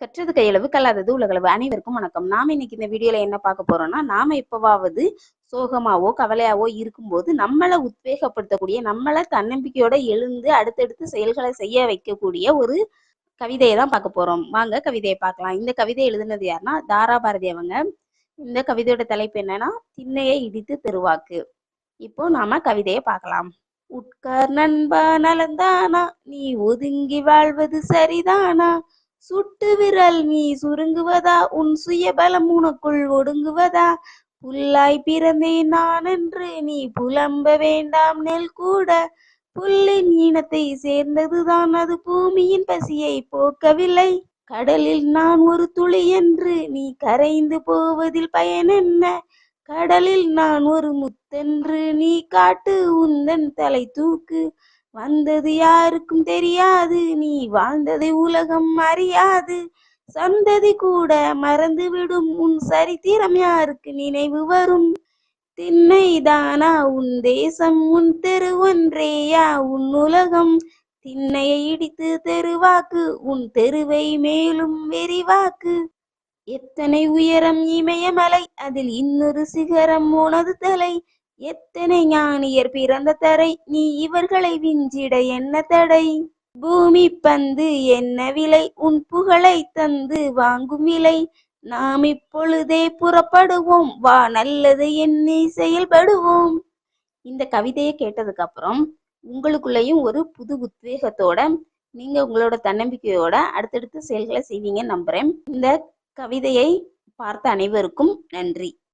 கற்றது கையளவு கல்லாதது உலகளவு அனைவருக்கும் வணக்கம். நாம இன்னைக்கு இந்த வீடியோல என்ன பார்க்க போறோம்னா நாம எப்பவாவது சோகமாவோ கவலையாவோ இருக்கும்போது நம்மளை உத்வேகப்படுத்தக்கூடிய நம்மளை தன்னம்பிக்கையோட எழுந்து அடுத்தடுத்து செயல்களை செய்ய வைக்கக்கூடிய ஒரு கவிதையை தான் பார்க்க போறோம். வாங்க கவிதையை பார்க்கலாம். இந்த கவிதை எழுதுனது யாருன்னா தாரா பாரதி அவங்க. இந்த கவிதையோட தலைப்பு என்னன்னா திண்ணையை இடித்து தெருவாக்கு. இப்போ நாம கவிதையை பார்க்கலாம். உட்கார் நண்பா நலந்தானா? நீ ஒதுங்கி வாழ்வது சரிதானா? சுட்டு விரல் நீ சுருங்குவதா? உன் சுயபலம் உனக்குள் ஒடுங்குவதா? புல்லாய் பிறந்தேன் நான் என்று நீ புலம்ப வேண்டாம் நெல் கூட. புல்லின் இனத்தை சேர்ந்ததுதான் அது. பூமியின் பசியை போக்கவில்லை. கடலில் நான் ஒரு துளி என்று நீ கரைந்து போவதில் பயன் என்ன? கடலில் நான் ஒரு முத்தென்று நீ காட்டு உந்தன் தலை தூக்கு வந்தது யாருக்கும் தெரியாது. நீ வாழ்ந்ததை உலகம் அறியாது. சந்ததி கூட மறந்துவிடும். உன் சரித்திரம் யாருக்கு நினைவு வரும்? திண்ணைதானா? உன் தேசம் உன் தெரு ஒன்றேயா? உன் உலகம் திண்ணையை இடித்து தெருவாக்கு. உன் தெருவை மேலும் விரிவாக்கு. எத்தனை உயரம் இமயமலை அதில் இன்னொரு சிகரம் உனது தலை. எத்தனை ஞானியர் பிறந்த தரை? நீ இவர்களை விஞ்சிட என்ன தடை? பூமி பந்து என்ன விலை? உன் புகழை தந்து வாங்கும் விலை? நாம் இப்பொழுதே புறப்படுவோம் வா நல்லது எண்ணி செயல்படுவோம் இந்த கவிதையை கேட்டதுக்கு அப்புறம் உங்களுக்குள்ளேயும் ஒரு புது உத்வேகத்தோட நீங்க உங்களோட தன்னம்பிக்கையோட அடுத்தடுத்து செயல்களை செய்வீங்க நம்புறேன். இந்த கவிதையை பார்த்த அனைவருக்கும் நன்றி.